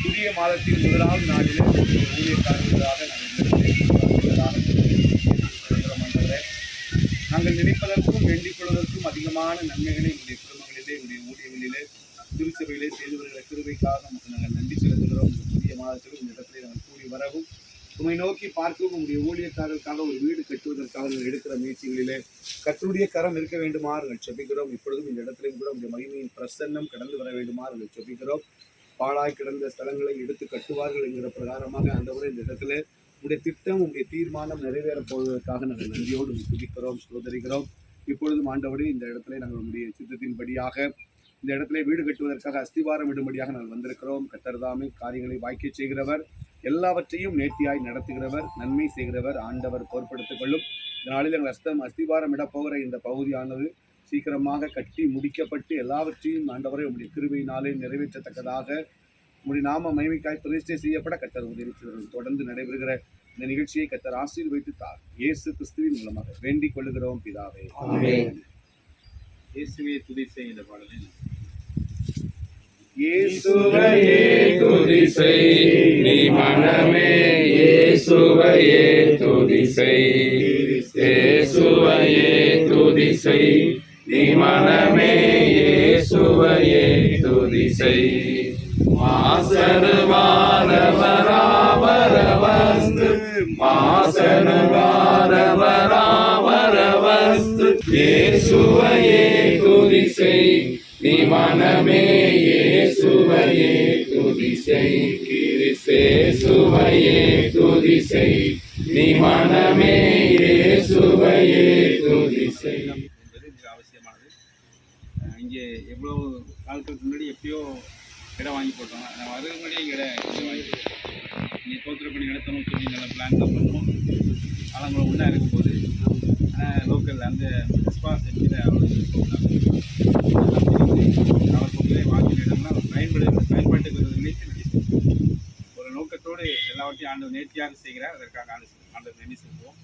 புதிய மாதத்தின் முதலாவது நாளிலே ஊழியக்காரர்களாக நாங்கள் நாங்கள் நினைப்பதற்கும் வேண்டிக் கொள்வதற்கும் அதிகமான நன்மைகளை எங்களுடைய குடும்பங்களிலே எங்களுடைய ஊழியங்களிலே திருச்சபையிலே செய்து வருகிற கிருபைக்காக நமக்கு நாங்கள் நன்றி செலுத்துகிறோம். இந்த புதிய மாதத்தில் இந்த இடத்திலே நாங்கள் கூடி வரவும். உண்மை நோக்கி பார்க்கவும் உங்களுடைய ஊழியக்காரர்களுக்காக ஒரு வீடு கட்டுவதற்காக நீங்கள் எடுக்கிற முயற்சிகளிலே கத்தருடைய கரம் இருக்க வேண்டுமாறு நாங்கள் செபிக்கிறோம் இப்பொழுதும் இந்த இடத்திலும் கூட உங்களுடைய மகிமையின் பிரசன்னம் கடந்து வர வேண்டுமாறு நாங்கள் செபிக்கிறோம் பாழாய் கிடந்த ஸ்தலங்களை எடுத்து கட்டுவார்கள் என்கிற பிரகாரமாக அந்த இந்த இடத்துல உங்களுடைய திட்டம் உங்களுடைய தீர்மானம் நிறைவேறப் போவதற்காக நாங்கள் நன்றியோடு துதிக்கிறோம் சோதரிக்கிறோம் இப்பொழுதும் ஆண்டவரே இந்த இடத்துல நாங்கள் உங்களுடைய சித்தத்தின்படியாக இந்த இடத்துல வீடு கட்டுவதற்காக அஸ்திவாரம் இடும்படியாக நாங்கள் வந்திருக்கிறோம். கத்தர்தாமே காரியங்களை வாய்க்க செய்கிறவர். எல்லாவற்றையும் நேர்த்தியாய் நடத்துகிறவர் நன்மை செய்கிறவர் ஆண்டவர் பொறுப்படுத்திக் கொள்ளும். இந்த நாளில் எங்கள் அஸ்தம் அஸ்திவாரம் இடப் போகிற இந்த பகுதியானது சீக்கிரமாக கட்டி முடிக்கப்பட்டு எல்லாவற்றையும் ஆண்டவரை உங்களுடைய கிருபையினாலே நிறைவேற்றத்தக்கதாக உங்களுடைய நாம மகிமைக்காய் பிரதிஷ்டை செய்யப்பட கத்தர் உதவி. தொடர்ந்து நடைபெறுகிற இந்த நிகழ்ச்சியை கத்தர் ஆசீர்வைத்து தார் இயேசு கிறிஸ்துவின் மூலமாக வேண்டிக் கொள்ளுகிறோம் பிதாவே. ஆமென். இயேசுவே துதி செய் இந்த பாடலை. இயேசுவையே துதி செய். நீ மனமே இயேசுவையே துதி செய். இயேசுவையே துதி செய். நீ மனமே இயேசுவையே துதி செய். மாசரு வாரவராவரவஸ்து மாசரு இயேசுவையே துதி செய். நீ மனமே இயேசுவையே துதி செய். கிறிஸ்தேசுவையே துதி செய். நீ மனமே இயேசுவையே துதி செய் என்பது மிக அவசியமானது அஹ் இங்கே எவ்வளோ காலத்துக்கு முன்னாடி எப்பயோ இடம் வாங்கி போட்டோம் நான் வரதுக்கு முன்னாடி இங்கே இடம் இடம் வாங்கி போட்டோம் நடத்தணும் சொல்லி நல்லா பிளான் தான் பண்ணுவோம். ஆலங்குளம் ஒன்றா இருக்கும்போது ஆனால் லோக்கலில் அந்த ரெஸ்பான்சிபிலிட்டியில் அவ்வளோ காலப்போக்கிலே வாங்கின இடம்லாம் பயன்படு பயன்பாட்டுக்கு நினைத்து ஒரு நோக்கத்தோடு எல்லாவற்றையும் ஆண்டவர் நேர்த்தியாக செய்கிறார். அதற்காக ஆண்டு ஆண்டவர் நன்றி செலுத்துவோம்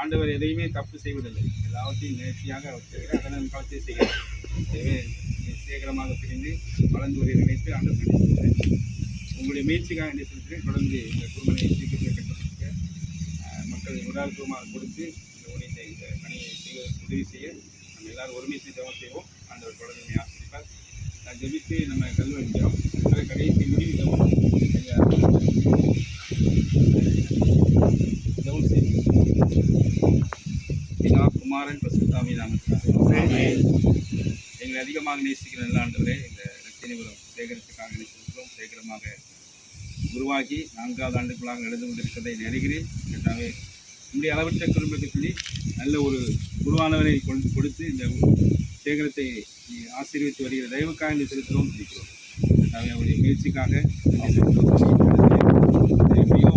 ஆண்டவர் எதையுமே தப்பு செய்வதில்லை. எல்லாவற்றையும் நேர்த்தியாக அவர் செய்கிறார். அதனால் காலத்தை செய்கிறார் சீக்கிரமாக பிரிந்து வளர்ந்து வருவதை நினைத்து ஆண்டவர் நன்றி உங்களுடைய முயற்சிக்காக நன்றி செலுத்துகிறேன் தொடர்ந்து இந்த குடும்பத்தை சீக்கிரத்தில் கட்டப்படுத்த மக்கள் உதாரணமாக கொடுத்து இந்த ஊழியத்தை இந்த பணியை செய்வதற்கு உதவி செய்ய நம்ம எல்லாரும் ஒருமித்து ஜெபம் செய்வோம். ஆண்டவர் தொடர்ந்து ஆசிரிப்பார் நான் ஜெபித்து நம்ம கல்வி அடிக்கிறோம் அதை கடைசி முடிவு ஜெபம் ஜெபம் செய்வோம். குமாரன் பசுத்தாமி நாமத்தினாலே எங்களை அதிகமாக நேசிக்கிற நல்லாண்டவரே இந்த ரத்தினிபுரம் சேகரிப்புக்காக நேசிக்கிறோம். சேகரமாக உருவாகி நான்காவது ஆண்டுக்குள்ளாக நடந்து கொண்டிருக்கிறதை நினைக்கிறேன். கட்டாவே நம்முடைய அளவற்ற குடும்பத்தை சொல்லி நல்ல ஒரு குருவானவரை கொண்டு கொடுத்து இந்த சேகரத்தை ஆசீர்வித்து வருகிற தயவுக்காக இந்த செலுத்துகிறோம் இருக்கிறோம் கட்டாவே அவருடைய முயற்சிக்காக நன்றி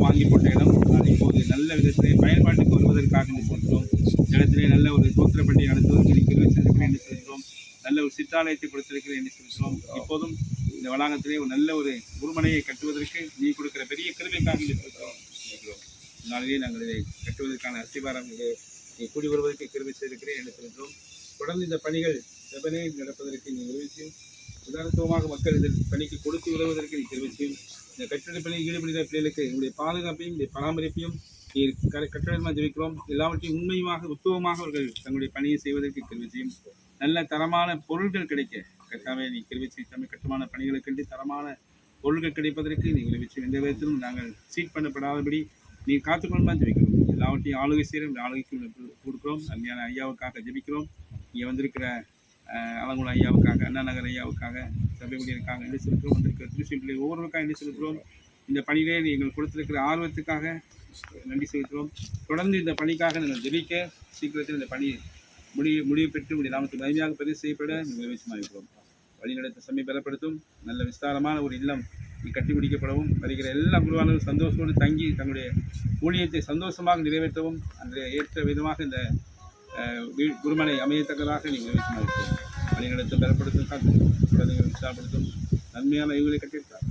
வாங்கி போட்ட இடம். அது இப்போது நல்ல விதத்திலே பயன்பாட்டுக்கு வருவதற்காக இந்த செலுத்துகிறோம். இடத்திலே நல்ல ஒரு சோத்திர நடத்துவதற்கு நீ கிருபை என்று செலுத்துகிறோம் நல்ல ஒரு சித்தாலயத்தை கொடுத்திருக்கிறேன் என்று செலுத்துகிறோம் இப்போதும் இந்த வளாகத்திலே ஒரு நல்ல ஒரு குருமனையை கட்டுவதற்கு நீ கொடுக்கிற பெரிய கிருமைக்காக இந்த இருக்கிறோம் நாளிலே நாங்கள் இதை கட்டுவதற்கான அஸ்திபாரம் இதை. நீ கூடி வருவதற்கு கிருபை செய்திருக்கிறேன் என்று செலுத்துகிறோம் தொடர்ந்து இந்த பணிகள் செவனே நடப்பதற்கு நீ உதவி உதாரணத்துவமாக மக்கள் இதற்கு பணிக்கு கொடுத்து உதவுவதற்கு நீ கிருபை இந்த கட்டிட பணியில் ஈடுபடுகிற பிள்ளைகளுக்கு உங்களுடைய பாதுகாப்பையும் உங்களுடைய பராமரிப்பையும் நீ க- கட்டடமாக ஜெபிக்கிறோம். எல்லாவற்றையும் உண்மையுமாக உத்துவமாக அவர்கள் தங்களுடைய பணியை செய்வதற்கு கிருபை நல்ல தரமான பொருட்கள் கிடைக்க கட்டாவே நீ கிருபை தமிழ் கட்டுமான பணிகளுக்கென்று தரமான பொருட்கள் கிடைப்பதற்கு நீ உதவி செய்யும் எந்த விதத்திலும் நாங்கள் சீட் பண்ணப்படாதபடி நீ காத்துக்கொண்டு ஜெபிக்கிறோம். எல்லாவற்றையும் ஆளுகை செய்கிறோம் ஆளுகைக்கு கொடுக்குறோம். கொடுக்கிறோம் ஐயாவுக்காக ஜெபிக்கிறோம். இங்கே வந்திருக்கிற அஹ், அலங்குளம் ஐயாவுக்காக அண்ணா நகர் ஐயாவுக்காக சபை ஊழியருக்காக என்று செலுத்துகிறோம். வந்திருக்கிற திருச்சி பிள்ளை ஒவ்வொருவருக்காக என்று செலுத்துகிறோம். இந்த பணியிலே நீங்கள் கொடுத்திருக்கிற ஆர்வத்துக்காக நன்றி செலுத்துகிறோம். தொடர்ந்து இந்த பணிக்காக நீங்கள் ஜெபிக்க சீக்கிரத்தில் இந்த பணி முடிவு முடிவு பெற்று உடைய நாமத்தை மகிமையாக பதிவு செய்யப்பட நீங்கள் விஷயமாக இருக்கிறோம் வழிநடத்த சமய பலப்படுத்தும். நல்ல விஸ்தாரமான ஒரு இல்லம் நீ கட்டி முடிக்கப்படவும் வருகிற எல்லா குருவானவரும் சந்தோஷத்தோடு தங்கி தங்களுடைய ஊழியத்தை சந்தோஷமாக நிறைவேற்றவும் அந்த ஏற்ற விதமாக இந்த வீ- குருமனை அமையத்தக்கதாக நீங்கள் வழிநடத்தம் இருக்கிறோம் வழிநடத்த பலப்படுத்தும் காத்து உற்சாகப்படுத்தும் நன்மையான இவங்களை கட்டியிருக்கிறார்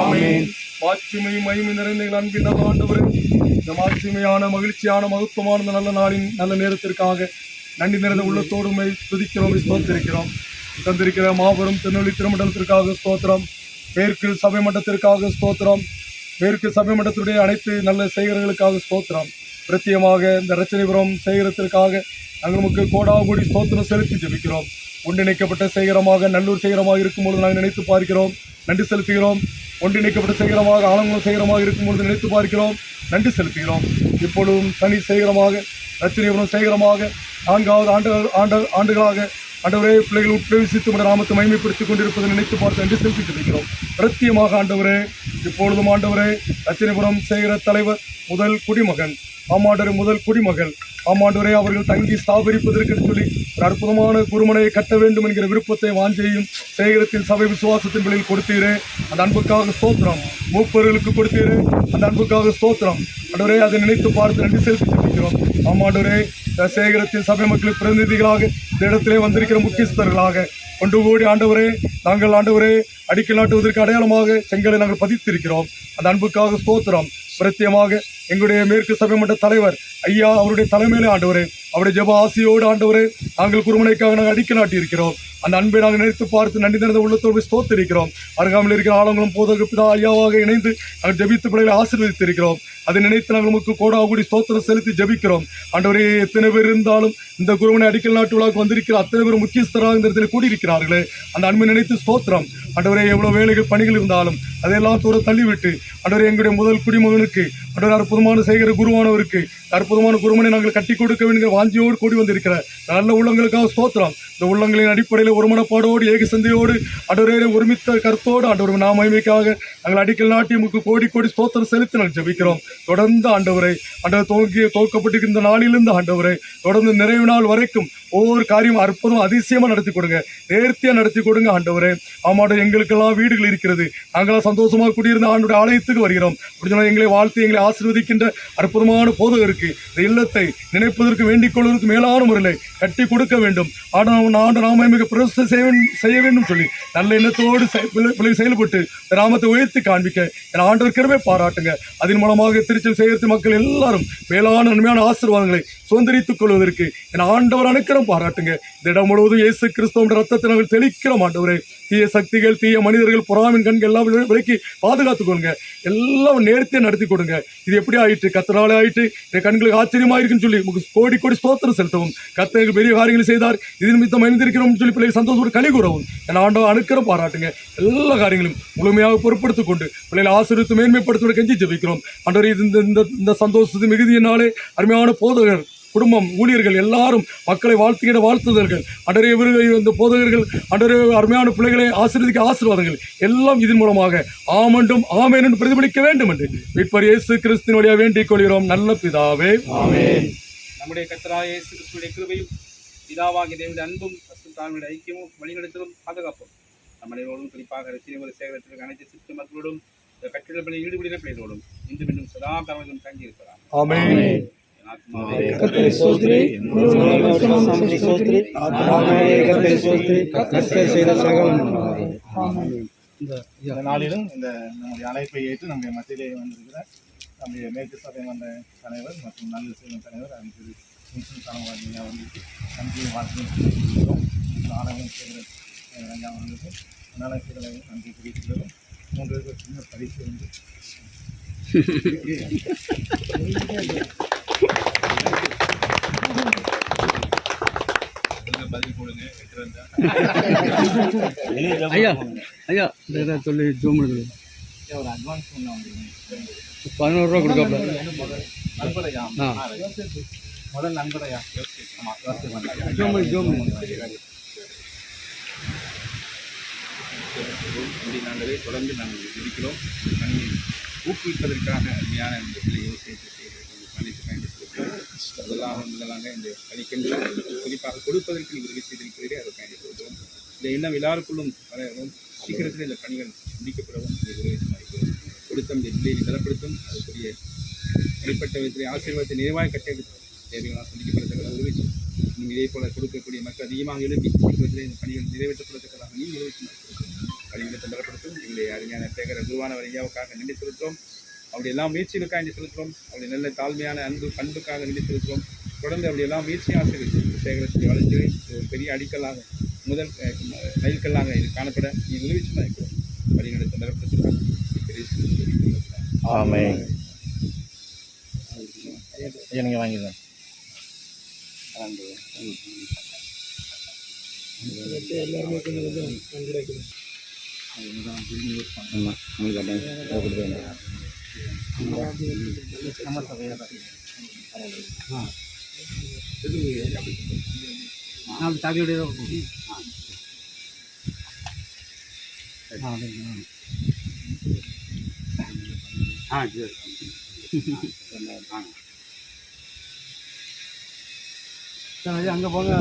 ஆமென் மாட்சிமை மகிமை நிறைந்த எங்கள் அன்பின் நல்ல ஆண்டவரே இந்த மாட்சிமையான மகிழ்ச்சியான மகத்துவமான இந்த நல்ல நாளின் நல்ல நேரத்திற்காக நன்றி நிறைந்த உள்ளத்தோடுமை துதிக்கிறோம் ஸ்தோத்திருக்கிறோம் தந்திருக்கிற மாபெரும் திருநெல்வேலி திருமண்டலத்திற்காக ஸ்தோத்திரம். மேற்கு சபை மட்டத்திற்காக ஸ்தோத்திரம் மேற்கு சபை மட்டத்துடைய அனைத்து நல்ல செய்கிறர்களுக்காக ஸ்தோத்திரம் பிரத்தியமாக இந்த ரச்சனைபுரம் சேகரத்திற்காக நாங்கள் நமக்கு கோடாகோடி ஸ்தோத்திரம் செலுத்தி ஜபிக்கிறோம் ஒன்றிணைக்கப்பட்ட சேகரமாக நல்லூர் சேகரமாக இருக்கும்பொழுது நாங்கள் நினைத்து பார்க்கிறோம். நன்றி செலுத்துகிறோம். ஒன்றிணைக்கப்பட்ட சேகரமாக ஆலங்குளம் சேகரமாக இருக்கும்பொழுது நினைத்து பார்க்கிறோம். நன்றி செலுத்துகிறோம். இப்பொழுதும் தனி சேகரமாக ரச்சனைபுரம் சேகரமாக நான்காவது ஆண்டுகள் ஆண்டு ஆண்டுகளாக ஆண்டவரே பிள்ளைகள் உட்பிரவேசித்து உடைய நாமத்தை மகிமைப்படுத்திக் கொண்டிருப்பதை நினைத்து பார்த்து என்று செலுத்தி ஜெபிக்கிறோம் பிரத்தியமாக ஆண்டவரே இப்பொழுதும் ஆண்டவரே ரத்தினபுரம் சேகர தலைவர் முதல் குடிமகன் ஆமாண்டவர் முதல் குடிமகள் ஆமாண்டவரே அவர்கள் தங்கி ஸ்தாபரிப்பதற்கு சொல்லி ஒரு அற்புதமான குருமனையை கட்ட வேண்டும் என்கிற விருப்பத்தை வாஞ்சையும் சேகரத்தின் சபை விசுவாசத்தின் வெளியில் கொடுத்தீரே. அந்த அன்புக்காக ஸ்தோத்திரம். மூப்பர்களுக்கு கொடுத்தீரே. அந்த அன்புக்காக ஸ்தோத்திரம். ஆண்டவரே அதை நினைத்து பார்த்து நன்றி செலுத்தி ஆமாண்டவரே சேகரத்தின் சபை மக்கள் பிரதிநிதிகளாக இந்த இடத்திலே வந்திருக்கிற முக்கியஸ்தர்களாக கொண்டு கூடி ஆண்டவரே நாங்கள் ஆண்டவரே அடிக்கல் நாட்டுவதற்கு அடையாளமாக செங்கலை நாங்கள் பதித்திருக்கிறோம். அந்த அன்புக்காக ஸ்தோத்திரம். பிரத்தியமாக எங்களுடைய மேற்கு சபை மன்ற தலைவர் ஐயா அவருடைய தலைமையிலே ஆண்டவரே அவருடைய ஜெப ஆசையோடு ஆண்டவரே நாங்கள் குருமனைக்காக நாங்கள் அடிக்க நாட்டி இருக்கிறோம் அந்த அன்பை நாங்கள் நினைத்து பார்த்து நன்றி நிறைந்த உள்ளத்தோடு ஸ்தோத்திருக்கிறோம். அருகாமையில் இருக்கிற ஆளுங்களும் போதற்கு பிதா ஐயாவாக இணைந்து நாங்கள் ஜெபித்து பிள்ளைகளை ஆசீர்வதித்திருக்கிறோம். அதை நினைத்து நாங்கள் நமக்கு கோடாகுடி ஸ்தோத்திரம் செலுத்தி ஜபிக்கிறோம். ஆண்டவரே எத்தனை பேர் இருந்தாலும் இந்த குருவனை அடிக்கல் நாட்டு விழாவுக்கு வந்திருக்கிற அத்தனை பேர் முக்கியஸ்தராக இந்த இடத்துல கூடியிருக்கிறார்களே. அந்த அன்பை நினைத்து ஸ்தோத்திரம். ஆண்டவரே எவ்வளோ வேலைகள் பணிகள் இருந்தாலும் அதையெல்லாம் தூர தள்ளிவிட்டு ஆண்டவரே எங்களுடைய முதல் குடிமகனுக்கு ஆண்டவர் அற்புதமான சேகர குருவானவருக்கு அற்புதமான குருமனை நாங்கள் கட்டி கொடுக்க வேண்டிய வாஞ்சியோடு கூடி வந்திருக்கிற நல்ல உள்ளங்களுக்காக ஸ்தோத்திரம். இந்த உள்ளங்களின் அடிப்படையில் ஒரு மனப்பாடோடு ஏக சந்தையோடு ஆண்டவரே ஒருமித்த கருத்தோடு ஆண்டவர் நாம நாங்கள் அடிக்கல் நாட்டி முக்கு கோடி கோடி ஸ்தோத்திரம் செலுத்தி நாங்கள் ஜபிக்கிறோம். தொடர்ந்து ஆண்டவரை ஆண்டவர் துவங்கி துவக்கப்பட்டிருக்கிற நாளிலிருந்து ஆண்டவரை தொடர்ந்து நிறைவு நாள் வரைக்கும் ஒவ்வொரு காரியம் அற்புதம் அதிசயமாக நடத்தி கொடுங்க. நேர்த்தியாக நடத்தி கொடுங்க ஆண்டவரே. ஆமாட எங்களுக்கெல்லாம் வீடுகள் இருக்கிறது. நாங்களாம் சந்தோஷமாக கூடியிருந்த ஆண்டோட ஆலயத்துக்கு வருகிறோம். அப்படி எங்களை வாழ்த்து எங்களை ஆசீர்வதிக்கின்ற அற்புதமான போதகருக்கு இந்த இல்லத்தை நினைப்பதற்கு வேண்டிக் கொள்வதற்கு மேலான முறையில் கட்டி கொடுக்க வேண்டும். ஆண்டு ஆண்டு நாம மிக பிரச செய்ய வேண்டும்- செய்ய வேண்டும் சொல்லி நல்ல எண்ணத்தோடு பிள்ளை- செயல்பட்டு கிராமத்தை உயர்த்தி காண்பிக்க என் ஆண்டவர் கிருபை பாராட்டுங்க. அதன் மூலமாக திருச்சி செய்கிறது மக்கள் எல்லாரும் மேலான நன்மையான ஆசீர்வாதங்களை சுதந்திரித்துக் கொள்வதற்கு என் ஆண்டவர் அனுக்கிறம் பாராட்டுங்க. இந்த இடம் முழுவதும் இயேசு கிறிஸ்தவ ரத்தத்தை நாங்கள் தெளிக்கிறோம் ஆண்டவரே. தீய சக்திகள் தீய மனிதர்கள் புறாமின் கண்கள் எல்லாம் விலக்கி பாதுகாத்துக் கொள்ளுங்க. எல்லாம் நேர்த்தியை நடத்தி கொடுங்க. இது எப்படி ஆயிட்டு கத்தனாலே ஆயிட்டு என் கண்களுக்கு ஆச்சரியமா இருக்குன்னு சொல்லி உங்களுக்கு கோடி கோடி ஸ்தோத்திரம் செலுத்தவும். கத்தனுக்கு பெரிய காரியங்களை செய்தார். இது நிமித்தம் மனிந்திருக்கிறோம் சொல்லி பிள்ளைகள் சந்தோஷத்தோடு கழி கூறவும். என் ஆண்டவர் அனுக்கிறம் பாராட்டுங்க. எல்லா காரியங்களும் முழுமையாக பொறுப்படுத்திக் கொண்டு பிள்ளைகளை ஆசிரியத்து மேன்மைப்படுத்த கெஞ்சி ஜெபிக்கிறோம். அன்றரை இந்த இந்த இந்த சந்தோஷத்து மிகுதியினாலே அருமையான போதகர் குடும்பம் ஊழியர்கள் எல்லாரும் மக்களை வாழ்த்துகிற வாழ்த்துதல்கள். அடரே இந்த போதகர்கள் அடரே அருமையான பிள்ளைகளை ஆசீர்வதிக்க ஆசீர்வாதங்கள். எல்லாம் இதன் மூலமாக ஆமண்டும் ஆமேன் என்று பிரதிபலிக்க வேண்டும் என்று மீட்பர் இயேசு கிறிஸ்தின் வழியாக வேண்டிக் கொள்கிறோம். நல்ல பிதாவே. நம்முடைய கத்தராய இயேசு கிறிஸ்துவின் கிருபையும் பிதாவாகிய தேவனுடைய அன்பும் தாழ்வுடைய ஐக்கியமும் வழிநடத்தலும் பாதுகாப்பும் நம்ம அனைவரோடும் குறிப்பாக ரசிகர் சேகரத்திற்கு அனைத்து சித்து மக்களோடும் இந்த கட்டிடப்பணியில் ஈடுபடுகிற பிள்ளைகளோடும் இன்று மீண்டும் சதா காலங்களும் தங்கி ஸ்தோத்திரி கர்த்தர் செய்த சகலம். இந்த நாளிலும் இந்த நம்முடைய அழைப்பை ஏற்று நம்முடைய மத்தியிலே வந்திருக்கிற நம்முடைய மேற்கு சபை மன்ற தலைவர் மற்றும் நல்ல சேவை தலைவர் அது திரு சாணவாதியா வந்து நன்றி வாழ்த்து தெரிவிக்கிறோம் ஆலயம் செய்கிற ஐயா வந்து நலத்திகளை நன்றி தெரிவிக்கிறோம் மூன்று பேருக்கு சின்ன பரிசு வந்து நீங்க பதில் கொடுங்க வெற்றி வந்தா ஐயா ஐயா இந்த இதை சொல்லி ஜூம் எடுக்கணும் பதினோரு ரூபா கொடுக்காப்ல. முதல் நண்பரையா ஜூம் ஜூம் நாங்களே தொடர்ந்து நாங்கள் இருக்கிறோம் பணியை ஊக்குவிப்பதற்காக அருமையான இந்த பிள்ளை யோசித்து பணிக்கு பயன்படுத்திருக்கிறோம் அதெல்லாம் முதலாக இந்த அளிக்கின்ற குறிப்பாக கொடுப்பதற்கு நீங்கள் உதவி செய்திருக்கிறீரே அதை பயன்படுத்துகிறோம் இந்த எண்ணம் எல்லாருக்குள்ளும் வரவும் சீக்கிரத்தில் இந்த பணிகள் முடிக்கப்படவும் இந்த உதவி செய்திருக்கிறோம். கொடுத்த இந்த நிலையை பலப்படுத்தும் அதுக்குரிய தனிப்பட்ட விதத்தில் ஆசீர்வாதத்தை நிறைவாக கட்டெடுத்து தேவைகளாக சந்திக்கப்படத்தக்கதாக உதவி செய்யும். இன்னும் இதே போல கொடுக்கக்கூடிய மக்கள் அதிகமாக எழுப்பி சீக்கிரத்தில் இந்த பணிகள் நிறைவேற்றப்படத்தக்கதாக நீ நிறைவேற்றி பணிகளை பலப்படுத்தும் எங்களுடைய அருமையான சேகர குருவானவர் ஐயாவுக்காக நினைத்திருக்கிறோம் அவருடைய எல்லா முயற்சிகளுக்காக நன்றி செலுத்துகிறோம் அவருடைய நல்ல தாழ்மையான அன்பு பண்புக்காக நன்றி செலுத்துகிறோம் தொடர்ந்து அவருடைய எல்லா முயற்சி ஆசிரியர் சேகரத்தை வளர்த்து ஒரு பெரிய அடிக்கல்லாக முதல் அஹ், மைல்கல்லாக இது காணப்பட நீ உதவி இருக்கிறோம் வழிநடத்த பலப்படுத்துகிறார் ஆமே ஐயா நீங்கள் வாங்கிடுங்க. நம்ம சபையாக தான் அங்கே போங்க